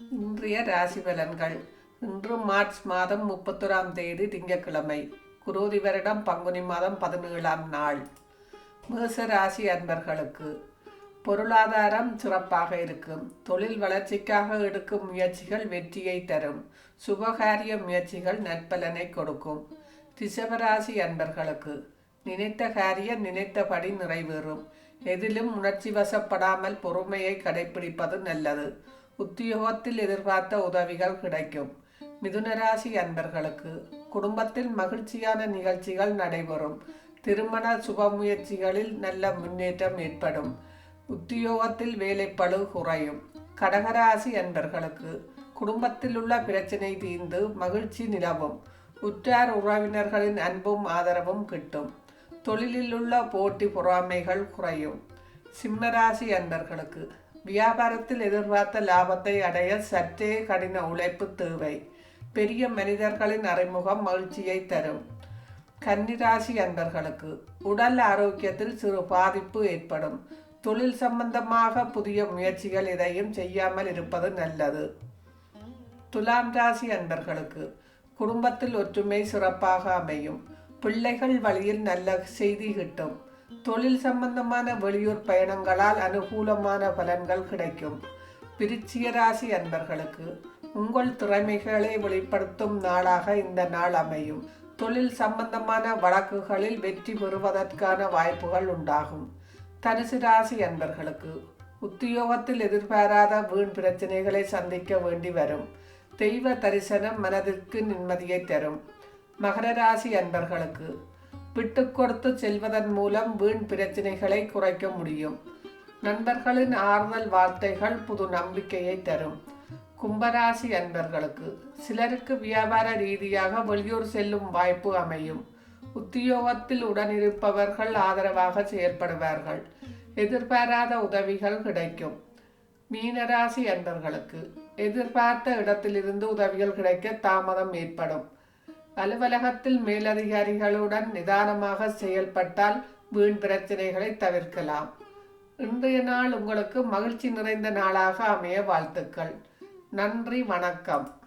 இன்றைய ராசி பலன்கள். இன்று மார்ச் மாதம் முப்பத்தொராம் தேதி திங்கட்கிழமை. குரோதி வருடம் பங்குனி மாதம் பதினேழாம் நாள். மேச ராசி அன்பர்களுக்கு பொருளாதாரம் சிறப்பாக இருக்கும். தொழில் வளர்ச்சிக்காக எடுக்கும் முயற்சிகள் வெற்றியை தரும். சுபகாரிய முயற்சிகள் நற்பலனை கொடுக்கும். ரிஷபராசி அன்பர்களுக்கு நினைத்த காரியம் நினைத்தபடி நிறைவேறும். எதிலும் உணர்ச்சி வசப்படாமல் பொறுமையை கடைபிடிப்பது நல்லது. உத்தியோகத்தில் எதிர்பார்த்த உதவிகள் கிடைக்கும். மிதுனராசி அன்பர்களுக்கு குடும்பத்தில் மகிழ்ச்சியான நிகழ்ச்சிகள் நடைபெறும். திருமண சுப முயற்சிகளில் நல்ல முன்னேற்றம் ஏற்படும். உத்தியோகத்தில் வேலைப்பளு குறையும். கடகராசி அன்பர்களுக்கு குடும்பத்தில் உள்ள பிரச்சனை தீர்ந்து மகிழ்ச்சி நிலவும். உற்றார் உறவினர்களின் அன்பும் ஆதரவும் கிட்டும். தொழிலில் உள்ள போட்டி பொறாமைகள் குறையும். சிம்மராசி அன்பர்களுக்கு வியாபாரத்தில் எதிர்பார்த்த லாபத்தை அடைய சற்றே கடின உழைப்பு தேவை. பெரிய மனிதர்களின் அறிமுகம் மகிழ்ச்சியை தரும். கன்னிராசி அன்பர்களுக்கு உடல் ஆரோக்கியத்தில் சிறு பாதிப்பு ஏற்படும். தொழில் சம்பந்தமாக புதிய முயற்சிகள் எதையும் செய்யாமல் இருப்பது நல்லது. துலாம் ராசி அன்பர்களுக்கு குடும்பத்தில் ஒற்றுமை சிறப்பாக அமையும். பிள்ளைகள் வழியில் நல்ல செய்தி கிட்டும். தொழில் சம்பந்தமான வெளியூர் பயணங்களால் அனுகூலமான பலன்கள் கிடைக்கும். பிரிச்சிய ராசி அன்பர்களுக்கு உங்கள் திறமைகளை வெளிப்படுத்தும் நாளாக இந்த நாள் அமையும். தொழில் சம்பந்தமான வழக்குகளில் வெற்றி பெறுவதற்கான வாய்ப்புகள் உண்டாகும். தனுசு ராசி அன்பர்களுக்கு உத்தியோகத்தில் எதிர்பாராத வீண் பிரச்சனைகளை சந்திக்க வேண்டி வரும். தெய்வ தரிசனம் மனதிற்கு நிம்மதியை தரும். மகர ராசி அன்பர்களுக்கு விட்டு கொடுத்து செல்வதன் மூலம் வீண் பிரச்சனைகளை குறைக்க முடியும். நண்பர்களின் ஆறுதல் வார்த்தைகள் புது நம்பிக்கையை தரும். கும்பராசி அன்பர்களுக்கு சிலருக்கு வியாபார ரீதியாக வெளியூர் செல்லும் வாய்ப்பு அமையும். உத்தியோகத்தில் உடனிருப்பவர்கள் ஆதரவாக செயற்படுவார்கள். எதிர்பாராத உதவிகள் கிடைக்கும். மீனராசி அன்பர்களுக்கு எதிர்பார்த்த இடத்திலிருந்து உதவிகள் கிடைக்க தாமதம் ஏற்படும். அலுவலகத்தில் மேலதிகாரிகளுடன் நிதானமாக செயல்பட்டால் வீண் பிரச்சனைகளை தவிர்க்கலாம். இன்றைய நாள் உங்களுக்கு மகிழ்ச்சி நிறைந்த நாளாக அமைய வாழ்த்துக்கள். நன்றி வணக்கம்.